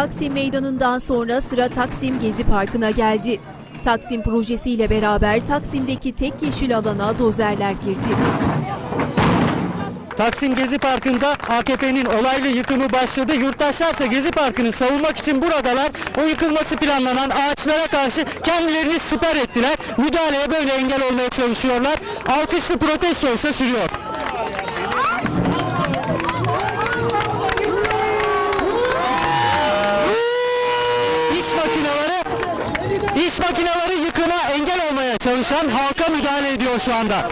Taksim Meydanı'ndan sonra sıra Taksim Gezi Parkı'na geldi. Taksim projesiyle beraber Taksim'deki tek yeşil alana dozerler girdi. Taksim Gezi Parkı'nda AKP'nin olaylı yıkımı başladı. Yurttaşlarsa Gezi Parkı'nı savunmak için buradalar. O yıkılması planlanan ağaçlara karşı kendilerini siper ettiler. Müdahaleye böyle engel olmaya çalışıyorlar. Alkışlı protesto ise sürüyor. İş makineleri yıkıma engel olmaya çalışan halka müdahale ediyor şu anda.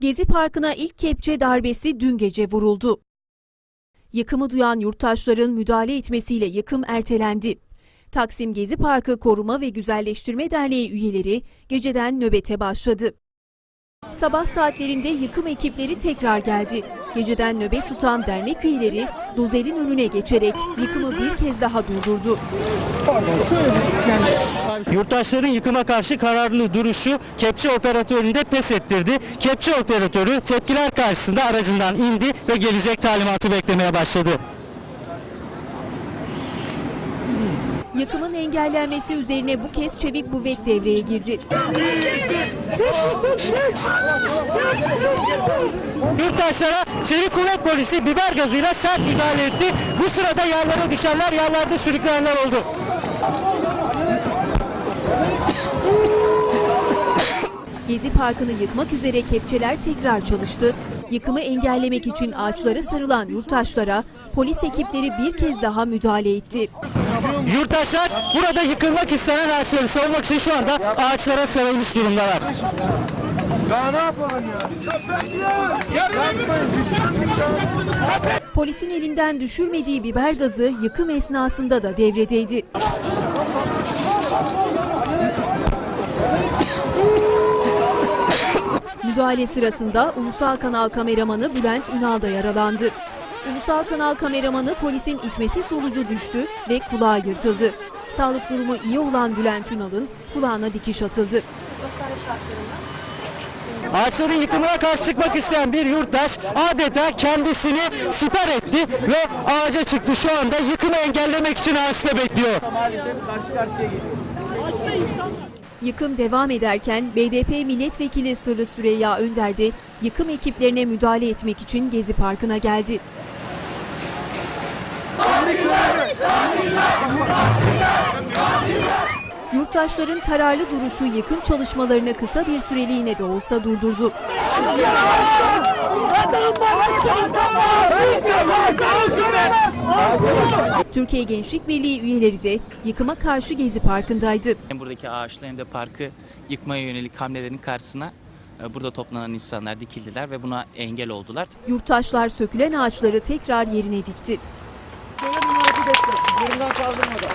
Gezi Parkı'na ilk kepçe darbesi dün gece vuruldu. Yıkımı duyan yurttaşların müdahale etmesiyle yıkım ertelendi. Taksim Gezi Parkı Koruma ve Güzelleştirme Derneği üyeleri geceden nöbete başladı. Sabah saatlerinde yıkım ekipleri tekrar geldi. Geceden nöbet tutan dernek üyeleri dozerin önüne geçerek yıkımı bir kez daha durdurdu. Yurttaşların yıkıma karşı kararlı duruşu kepçe operatörünü de pes ettirdi. Kepçe operatörü tepkiler karşısında aracından indi ve gelecek talimatı beklemeye başladı. Yıkımın engellenmesi üzerine bu kez Çevik Kuvvet devreye girdi. Yurttaşlara Çevik Kuvvet Polisi biber gazıyla sert müdahale etti. Bu sırada yerlere düşenler, yerlerde sürüklenenler oldu. Gezi Parkı'nı yıkmak üzere kepçeler tekrar çalıştı. Yıkımı engellemek için ağaçlara sarılan yurttaşlara polis ekipleri bir kez daha müdahale etti. Yurttaşlar burada yıkılmak istenen ağaçları savunmak için şu anda ağaçlara sarılmış durumdalar. Polisin elinden düşürmediği biber gazı yıkım esnasında da devredeydi. Müdahale sırasında Ulusal Kanal kameramanı Bülent Ünal da yaralandı. Ulusal Kanal kameramanı polisin itmesi sonucu düştü ve kulağı yırtıldı. Sağlık durumu iyi olan Bülent Ünal'ın kulağına dikiş atıldı. Ağaçların yıkımına karşı çıkmak isteyen bir yurttaş adeta kendisini siper etti ve ağaca çıktı. Şu anda yıkımı engellemek için ağaçta bekliyor. Yıkım devam ederken BDP milletvekili Sırrı Süreyya Önder de yıkım ekiplerine müdahale etmek için Gezi Parkı'na geldi. Yurttaşların kararlı duruşu yıkım çalışmalarını kısa bir süreliğine de olsa durdurdu. Türkiye Gençlik Birliği üyeleri de yıkıma karşı Gezi Parkı'ndaydı. Hem buradaki ağaçlı hem de parkı yıkmaya yönelik hamlelerin karşısına e, burada toplanan insanlar dikildiler ve buna engel oldular. Yurttaşlar sökülen ağaçları tekrar yerine dikti. Durumdan kaldırmadı.